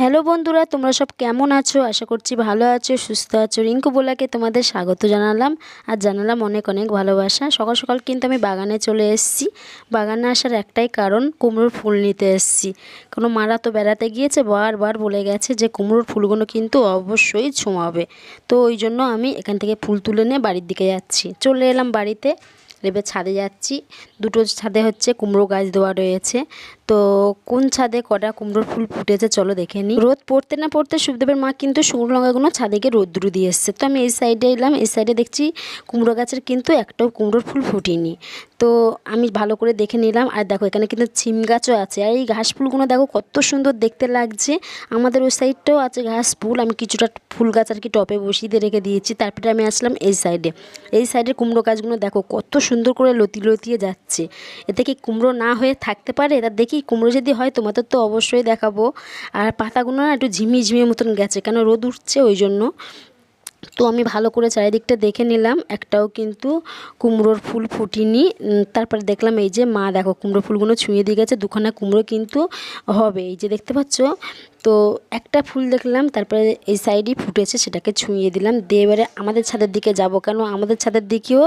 Hello বন্ধুরা, তোমরা সব কেমন আছো? আশা করছি ভালো আছো, সুস্থ আছো। রিঙ্কু বোলাকে তোমাদের স্বাগত জানালাম আর জানালাম অনেক অনেক ভালোবাসা। সকাল সকাল কিন্তু আমি বাগানে চলে এসেছি। বাগানে আসার একটাই কারণ, কুমড়োর ফুল নিতে এসেছি। কোনো মারা তো বেড়াতে গিয়েছে, বারবার বলে গেছে যে কুমড়োর ফুলগুলো কিন্তু অবশ্যই ছোঁয়াবে তো ওই জন্য আমি এখান থেকে ফুল তুলে নিয়ে বাড়ির দিকে যাচ্ছি। চলে এলাম বাড়িতে। এবার ছাদে যাচ্ছি। দুটো ছাদে হচ্ছে কুমড়ো গাছ দেওয়া রয়েছে। তো কোন ছাদে কটা কুমড়োর ফুল ফুটেছে চলো দেখে নিই। রোদ পড়তে না পড়তে সুখদেবের মা কিন্তু শুকনো লঙ্কাগুলো ছাদে গিয়ে রোদ্রু দিয়ে এসছে। তো আমি এই সাইডে এলাম, এই সাইডে দেখছি কুমড়ো গাছের কিন্তু একটাও কুমড়োর ফুল ফুটেনি। তো আমি ভালো করে দেখে নিলাম। আর দেখো, এখানে কিন্তু ছিম গাছও আছে। আর এই ঘাস ফুলগুলো দেখো, কত সুন্দর দেখতে লাগছে। আমাদের ওই সাইডটাও আছে ঘাস ফুল। আমি কিছুটা ফুল গাছ আর কি টপে বসিয়ে দিয়ে রেখে দিয়েছি। তারপরে আমি আসলাম এই সাইডে। এই সাইডে কুমড়ো গাছগুলো দেখো, কত সুন্দর করে লতি লতিয়ে যাচ্ছে। এতে কি কুমড়ো না হয়ে থাকতে পারে? তা দেখি, কুমড়ো যদি হয় তোমাদের তো অবশ্যই দেখাবো। আর পাতাগুলো না একটু ঝিমিয়ে ঝিমিয়ে মতন গেছে, কেন রোদ উঠছে ওই জন্য। তো আমি ভালো করে চারিদিকটা দেখে নিলাম। একটাও কিন্তু কুমড়োর ফুল ফুটিনি। তারপরে দেখলাম এই যে মা, দেখো কুমড়ো ফুলগুলো ছুঁয়ে দিয়ে গেছে, দুখানা কুমড়ো কিন্তু হবে। এই যে দেখতে পাচ্ছ তো একটা ফুল দেখলাম, তারপরে এই সাইডই ফুটেছে, সেটাকে ছুঁয়ে দিলাম। দিয়ে এবারে আমাদের ছাদের দিকে যাব কেন? আমাদের ছাদের দিকেও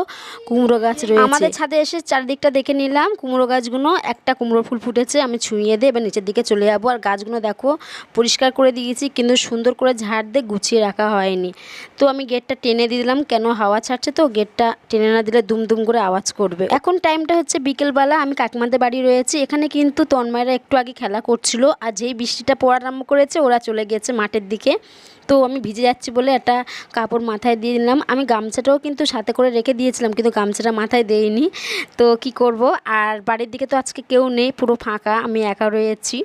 কুমড়ো গাছ রয়েছে। আমাদের ছাদে এসে চারিদিকটা দেখে নিলাম, কুমড়ো গাছগুলো, একটা কুমড়ো ফুল ফুটেছে, আমি ছুঁয়ে দিয়ে এবার নিচের দিকে চলে যাব। আর গাছগুলো দেখো, পরিষ্কার করে দিয়েছি, কিন্তু সুন্দর করে ঝাড় দিয়ে গুছিয়ে রাখা হয়নি। তো আমি গেটটা টেনে দিলাম, কেন হাওয়া ছাড়ছে? তো গেটটা টেনে না দিলে দুম দুম করে আওয়াজ করবে। এখন টাইমটা হচ্ছে বিকেলবেলা, আমি কাকিমাদের বাড়ি রয়েছি, এখানে কিন্তু তন্ময়রা একটু আগে খেলা করছিল, আর যেই বৃষ্টিটা পড়ার করেছে, ওরা চলে গেছে মাঠের দিকে। তো আমি ভিজে যাচ্ছি বলে একটা কাপড় মাথায় দিয়ে দিলাম। আমি গামছাটাও কিন্তু সাথে করে রেখে দিয়েছিলাম, কিন্তু গামছাটা মাথায় দেইনি। তো কি করব? আর বাড়ির দিকে তো আজকে কেউ নেই, পুরো ফাঁকা, আমি একা রয়েছি।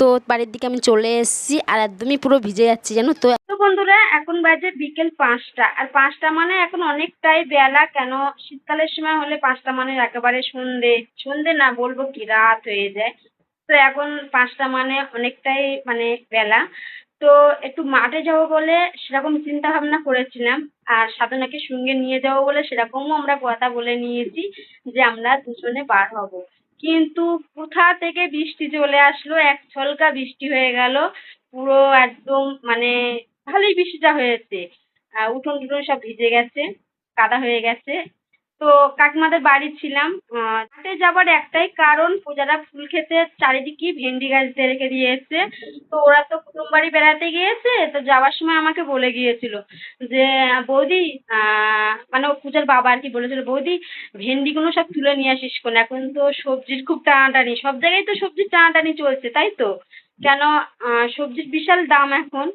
তো বাড়ির দিকে আমি চলে এসেছি আর একদমই পুরো ভিজে যাচ্ছি, জানো তো। তো বন্ধুরা, এখন বাজে বিকেল পাঁচটা। আর পাঁচটা মানে এখন অনেকটাই বেলা, কেন শীতকালের সময় হলে পাঁচটা মানে একেবারে সন্ধে। সন্ধে না, বলব কি, রাত হয়ে যায়। তো এখন পাঁচটা মানে অনেকটাই মানে বেলা। তো একটু মাঠে যাব বলে সেরকম চিন্তা ভাবনা করেছিলাম। আর সাধনাকে সঙ্গে নিয়ে যাব বলে সেরকমও আমরা কথা বলে নিয়েছি যে আমরা দুজনে বার হব। কিন্তু কোথা থেকে বৃষ্টি চলে আসলো, এক ছলকা বৃষ্টি হয়ে গেল। পুরো একদম মানে ভালোই বৃষ্টিটা হয়েছে। উঠোন টুঠোন সব ভিজে গেছে, কাদা হয়ে গেছে। তো কাকিমাদের বাড়ি ছিলাম। হাটে যাবার একটাই কারণ, পূজারা ফুল খেতে চারিদিকে ভেন্ডি গাছ দিয়ে রেখে দিয়েছে তো ওরা তো কুটুম বাড়ি বেড়াতে গিয়েছে, তো যাওয়ার সময় আমাকে বলে গিয়েছিল যে, বৌদি মানে পূজার বাবা আর কি বলেছিল, বৌদি, ভেন্ডিগুলো সব তুলে নিয়ে আসিস কোন? এখন তো সবজির খুব টানাটানি, সব জায়গায় তো সবজির টানাটানি চলছে, তাই তো? কেন সবজির বিশাল দাম এখন।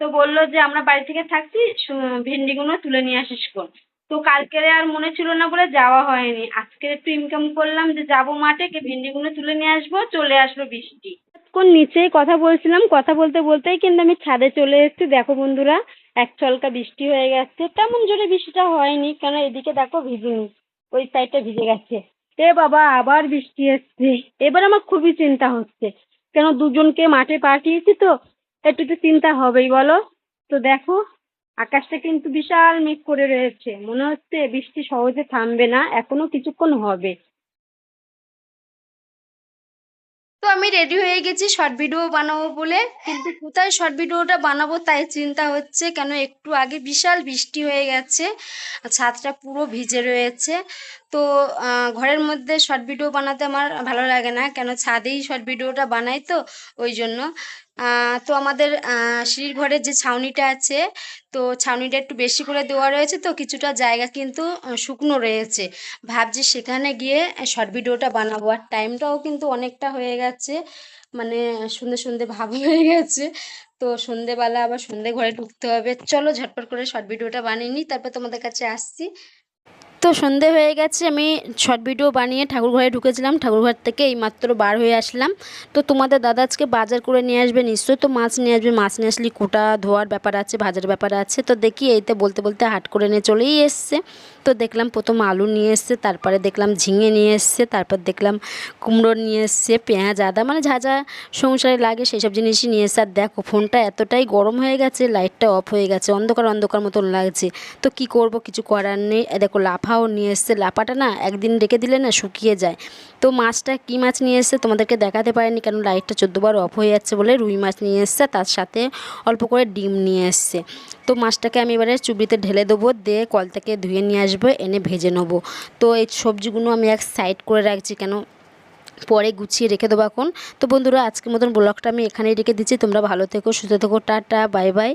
তো বলল যে, আমরা বাড়ি থেকে থাকছি ভেন্ডিগুলো তুলে নিয়ে আসিস কোন? তো কালকে আর মনে ছিল না বলে যাওয়া হয়নি। আজকে একটু ইনকাম করলাম যে যাব মাঠে, গিয়ে ভেন্ডিগুলো তুলে নিয়ে আসব, চলে আসলো বৃষ্টি। কোন নিচেই কথা বলছিলাম, কথা বলতে বলতেই কিন্তু আমি ছাদে চলে এসেছি। দেখো বন্ধুরা, এক চলকা বৃষ্টি হয়ে গেছে। তেমন জোরে বৃষ্টিটা হয়নি, কেন এদিকে দেখো ভিজেনি, ওই সাইডটা ভিজে গেছে। এ বাবা, আবার বৃষ্টি এসছে। এবার আমার খুবই চিন্তা হচ্ছে। কেন দুজনকে মাঠে পাঠিয়েছি তো? একটু তো চিন্তা হবেই, বলো? তো দেখো আকাশটা কিন্তু বিশাল মেঘ করে রয়েছে। মনে হচ্ছে বৃষ্টি সহজে থামবে না, এখনও কিছুক্ষণ হবে। তো আমি রেডি হয়ে গেছি শর্ট ভিডিও বানাবো বলে। কিন্তু কোথায় শর্ট ভিডিওটা বানাবো তাই চিন্তা হচ্ছে কেন একটু আগে বিশাল বৃষ্টি হয়ে গেছে ছাদটা পুরো ভিজে রয়েছে। তো ঘরের মধ্যে শর্ট ভিডিও বানাতে আমার ভালো লাগে না। কেন ছাদেই শর্ট ভিডিওটা বানাই তো, ওই জন্য। তো আমাদের সিঁড়ির ঘরের যে ছাউনিটা আছে, তো ছাউনিটা একটু বেশি করে দেওয়া রয়েছে, তো কিছুটা জায়গা কিন্তু শুকনো রয়েছে। ভাবছি সেখানে গিয়ে শর্ট ভিডিওটা বানাবো। আর টাইমটাও কিন্তু অনেকটা হয়ে গেছে মানে সন্ধে সন্ধে ভাব হয়ে গেছে, তো সন্ধেবেলা আবার সন্ধে ঘরে ঢুকতে হবে। চলো ঝটপট করে শর্ট ভিডিওটা বানিয়ে নিই, তারপর তোমাদের কাছে আসছি। তো সন্ধে হয়ে গেছে, আমি শর্ট ভিডিও বানিয়ে ঠাকুর ঘরে ঢুকেছিলাম। ঠাকুর ঘর থেকে এইমাত্র বার হয়ে আসলাম। তো তোমাদের দাদা আজকে বাজার করে নিয়ে আসবে নিশ্চয়ই। তো মাছ নিয়ে আসবে, মাছ নিয়ে আসলে, কোটা, ধোয়ার ব্যাপার আছে, ভাজার ব্যাপার আছে। তো দেখি এইতে বলতে বলতে হাট করে নিয়ে চলেই এসছে। তো দেখলাম প্রথম আলু নিয়ে এসছে, তারপরে দেখলাম ঝিঙে নিয়ে এসছে, তারপর দেখলাম কুমড়ো নিয়ে এসছে, পেঁয়াজ, আদা মানে যা যা সংসারে লাগে সেই সব জিনিসই নিয়ে এসছে। আর দেখো, ফোনটা এতটাই গরম হয়ে গেছে লাইটটা অফ হয়ে গেছে, অন্ধকার অন্ধকার মতন লাগছে। তো কি করব, কিছু করার নেই। দেখো লাফা লাফাও নিয়ে এসছে। লাফাটা না একদিন রেখে দিলে না শুকিয়ে যায়। তো মাছটা কী মাছ নিয়ে এসছে তোমাদেরকে দেখাতে পারেনি কারণ লাইটটা চোদ্দোবার অফ হয়ে যাচ্ছে বলে রুই মাছ নিয়ে এসছে। তার সাথে অল্প করে ডিম নিয়ে এসছে। তো মাছটাকে আমি এবারে চুবড়িতে ঢেলে দেবো, দিয়ে কল থেকে ধুয়ে নিয়ে আসব, এনে ভেজে নেব। তো এই সবজিগুলো আমি এক সাইড করে রাখছি কেন? পরে গুছিয়ে রেখে দেবো এখন। তো বন্ধুরা, আজকের মতন ব্লগটা আমি এখানেই রেখে দিচ্ছি। তোমরা ভালো থেকো, সুস্থ থেকো, টাটা, বাই বাই।